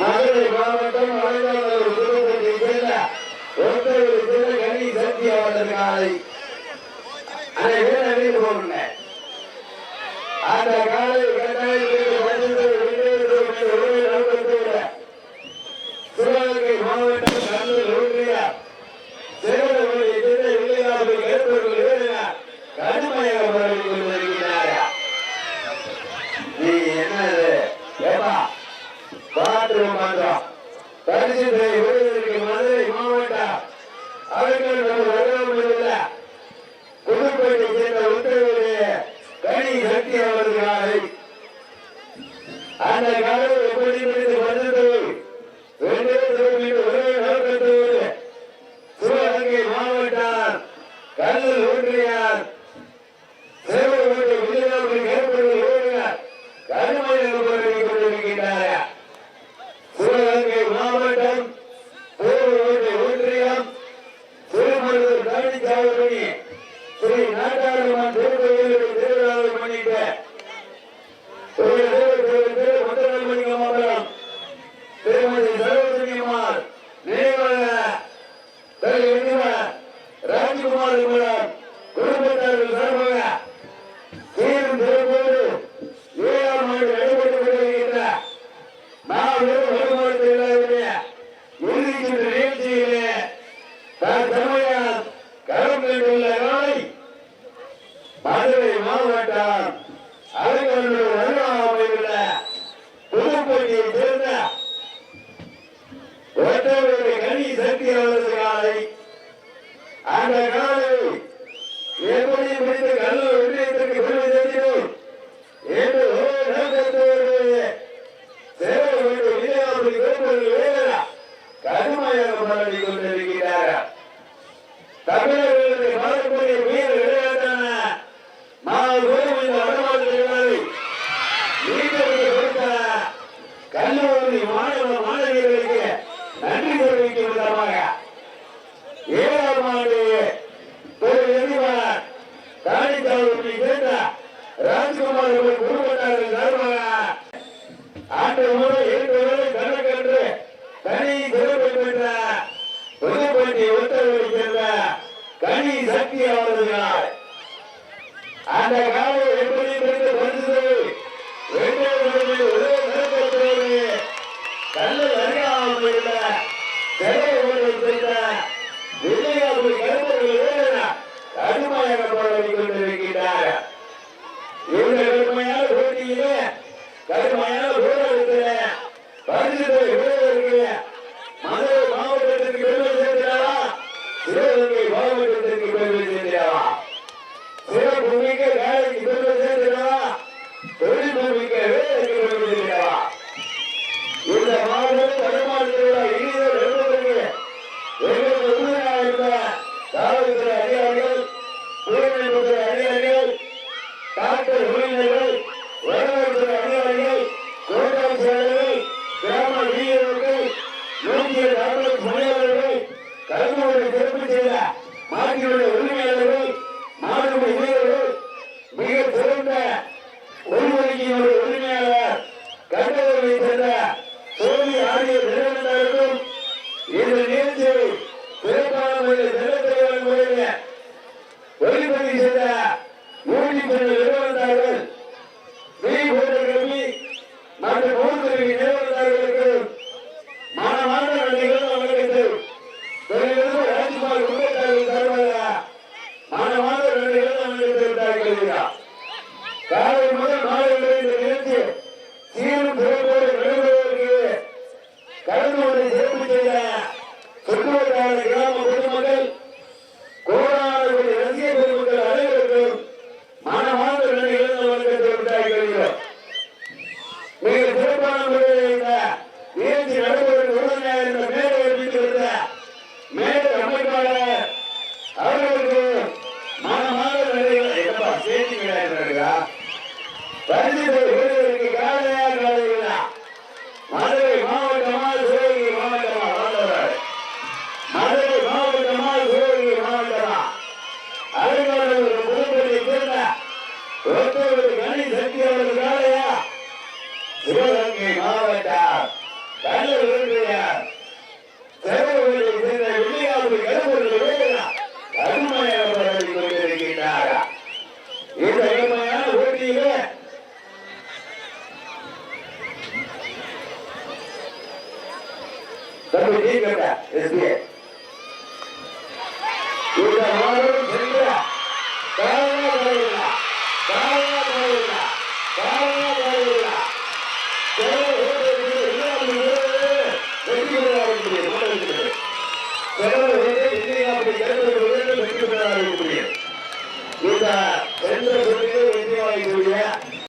மதுரை மாவட்டம் மலைநாடு திருப்பதியை சேர்ந்த ஒருத்தர் சேர்ந்த கனி சக்தி அவர்கள் காலை. அதை அந்த அவர்கள் நம்ம வருவாமல் புதுக்கோட்டை சேர்ந்த உத்தரவுடைய கனி சக்தி அவர்களாலை அந்த காலம் எப்படி பிடித்து வந்தது? சிவகங்கை கல்லூர் ஒன்றியார் ஓடுகிறார் கடுமையாக போராடி கொண்டிருக்கின்றார் சிவகங்கை மாவட்டம் சேவகோட்டை ஒன்றியம் திருமருதூர் பழனிசாமி ஸ்ரீ நாட்டாளம்மன் திருக்கோயிலுடைய திருவிழாவை திருமதி சரோஜினி ராஜ்குமார் குடும்பத்தார்கள் அலங்கநல்லூர் அருகாமையுள்ள புதுக்கோட்டையை சேர்ந்த ஒற்றவருடைய கனி சக்தி அவரது காலை. அந்த காலை எப்படி முடித்து கல்லூர் ஒன்றியத்திற்கு பெருமை சேர்க்கிறோம் என்று ஒரே நோக்கத்தோடு சேவை வேண்டும் விஜயாபுரி வேறுபொருள் வேலரா கடுமையாக போராடி கொண்டிருக்கிறார்கள் தமிழர்களுடைய ஒன்றை சேர்ந்த விஜயாபுரி அந்த கடுமையாக எப்படி பிடித்து இந்த கடுமையான போட்டியிலே கடுமையான போராட்டத்திலே பரிசுத்தை விடுவதற்கு மதுரை மாவட்டத்திற்கு பெருமை சேர்க்கிறாரா சிவகங்கை மாவட்டத்திற்கு பெருமை சேர்க்கிறாரா சிவபூமிக்க வேலைக்கு பெருமை சேர்க்கிறாரா தொழில் பூமிக்க வேலைக்கு பெருமை சேர்க்கிறாரா இந்த மாவட்டம் வடமாநில இனிதர் என்பதற்கு எங்களுக்கு உறுதியாக அதிகாரிகள் ஒளிப்பதிவு செய்த மாவட்டம் கடலூர் விருதுநகர் சேர்ந்த வில்லியாபுரி கடம்பூரில் அருமையாக போராடி கொண்டிருக்கின்றார் இந்த அருமையான போட்டியிலே தம்பி நீ எஸ்பிஐ